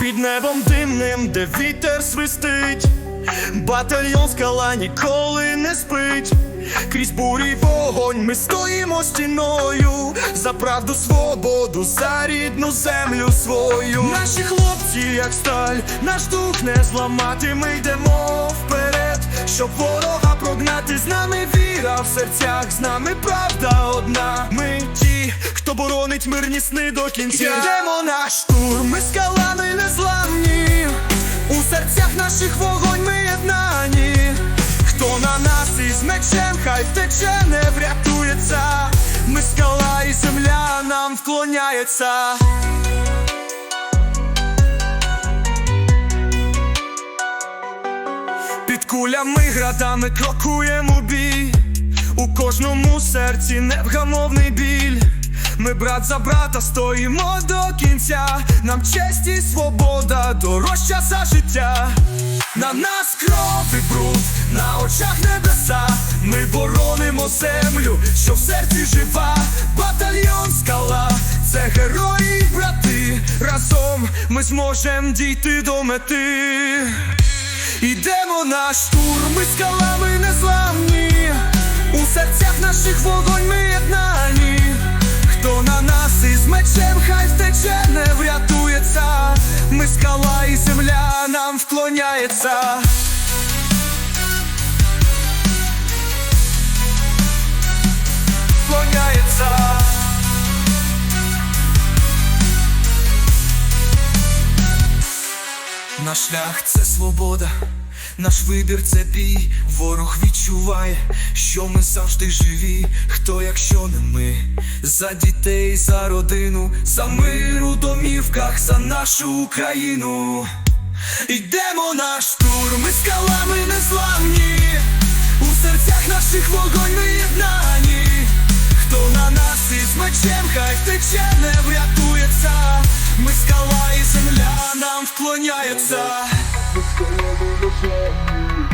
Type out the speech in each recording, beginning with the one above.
під небом димним, де вітер свистить, батальйон скала ніколи не спить. Крізь бурі вогонь ми стоїмо стіною за правду, свободу, за рідну землю свою. Наші хлопці, як сталь, наш дух не зламати. Ми йдемо вперед, щоб ворога прогнати. З нами віра в серцях, з нами правда одна. Ми хто боронить мирні сни до кінця. Йдемо на штурм, ми скалами незламні. У серцях наших вогонь ми єднані. Хто на нас із мечем, хай втече, не врятується. Ми скала і земля нам вклоняється. Під кулями градами крокуємо бій. У кожному серці невгамовний біль. Ми брат за брата стоїмо до кінця. Нам честь і свобода дорожча за життя. На нас кров і бруд, на очах небеса. Ми боронимо землю, що в серці жива. Батальйон скала, це герої брати. Разом ми зможем дійти до мети. Ідемо на штурм, ми скалами незламні. У серцях наших вогонь ми мечем, хай втече, не врятується. Ми скала і земля нам вклоняється. Вклоняється. Наш шлях це свобода, наш вибір це бій. Ворог відчуває, що ми завжди живі. Хто, якщо не ми, за дітей, за родину, за мир у домівках, за нашу Україну. Йдемо на штурм, ми скалами незламні. У серцях наших вогонь ми єднані. Хто на нас із мечем, хай втече, не врятується. Ми скала і земля нам вклоняється. Ми скалами незламні,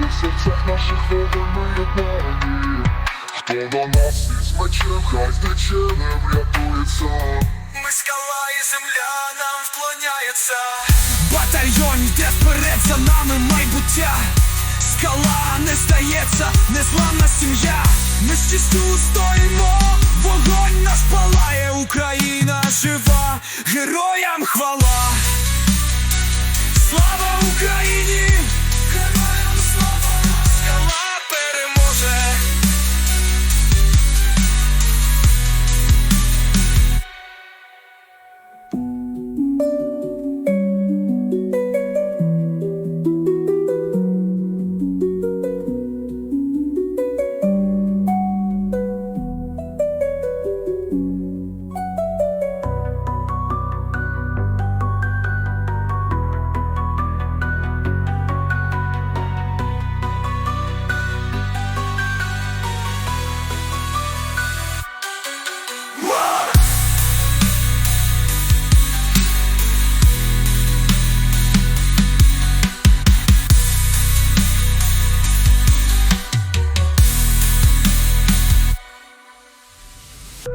у серцях наших вогонь ми єднані. Хто на нас із мечем, хай втече, не врятується. Ми скала і земля нам вклоняється. Батальйон йде вперед за нами майбуття. Скала не здається, незламна сім'я. Ми з чистю стоїмо, вогонь наш палає, Україна жива, героям хвала.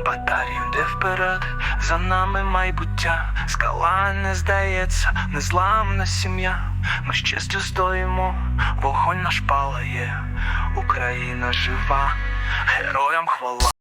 Батарій йде вперед, за нами майбуття, скала не здається, незламна сім'я. Ми з честю стоїмо, вогонь наш палає, Україна жива, героям хвала.